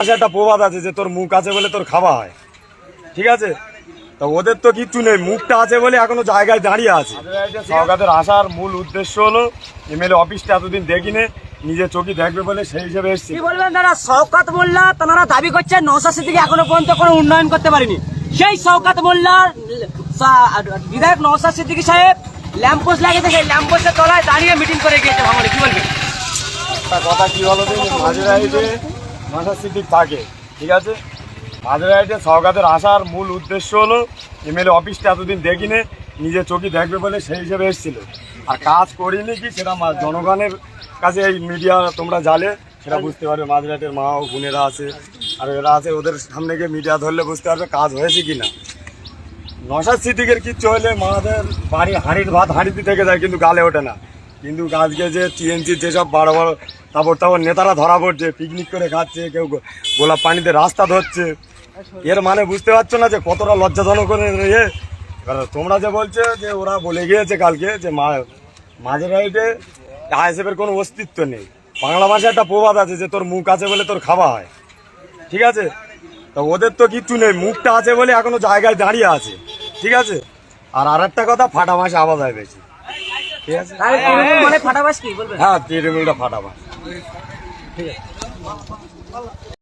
একটা প্রবাদ আছে যে তোর মুখ আছে বলে তোর খাওয়া হয়। ঠিক আছে? তো ওদের তো কিচ্ছু নেই মুখটা আছে বলে এখনও জায়গায় দাঁড়িয়ে আছে। সরকারের আসার মূল উদ্দেশ্য হলো এমএলএ অফিসটা এতদিন দেখিনি নিজে চোখে দেখবে বলে সেই হিসেবে এসেছি। কি বলবেন দাদা শওকাত মোল্লা তারা দাবি করছে নৌসা সিদ্দিকি এখনও পর্যন্ত কোনো উন্নয়ন করতে পারেনি। সেই শওকাত মোল্লার সা- বিধায়ক নৌসা সিদ্দিকি সাহেব ল্যাম্পোস্ট লাগিয়েছে সেই ল্যাম্পোস্টের তলায় দাঁড়িয়ে মিটিং করে গিয়েছে ভাঙলে কি বলবেন? কথা কি বলো নশা সিদ্দিক থাকে, ঠিক আছে? মাঝেরাইটে সরকারের আসার মূল উদ্দেশ্য হলো এমএলএ অফিসটা এতদিন দেখিনি নিজে চোখে দেখবে বলে সেই হিসেবে এসেছিল। আর কাজ করিনি কি, সেটা জনগণের কাছে এই মিডিয়া তোমরা জালে সেটা বুঝতে পারবে। মাঝরাটের মা ও বোনেরা আছে, আর এরা আছে, ওদের সামনে গিয়ে মিডিয়া ধরলে বুঝতে পারবে কাজ হয়েছে কি না নশাদ সিদ্দিকের কিচ্ছু হলে মাদের বাড়ি হাঁড়ির ভাত হাঁড়িতে থেকে যায়, কিন্তু গালে ওঠে না। কিন্তু আজকে যে টিএনসির যেসব বড় বড় তারপর তারপর নেতারা ধরা পড়ছে পিকনিক করে খাচ্ছে কেউ গোলাপ পানিতে রাস্তা ধরছে। এর মানে বুঝতে পারছ না যে কতটা লজ্জাজনক ইয়ে। এবার তোমরা যে বলছো যে ওরা বলে গিয়েছে কালকে যে মা মাঝে রাইটে আইএসএফের কোনো অস্তিত্ব নেই। বাংলা ভাষায় একটা প্রবাদ আছে যে তোর মুখ আছে বলে তোর খাওয়া হয়। ঠিক আছে? তো ওদের তো কিচ্ছু নেই মুখটা আছে বলে এখনও জায়গায় দাঁড়িয়ে আছে। ঠিক আছে? আর আর একটা কথা ফাটা মাসে আওয়াজ হয় বেশি। ঠিক আছে? তাহলে তৃণমূল মানে ফাটাবাস কি বলবেন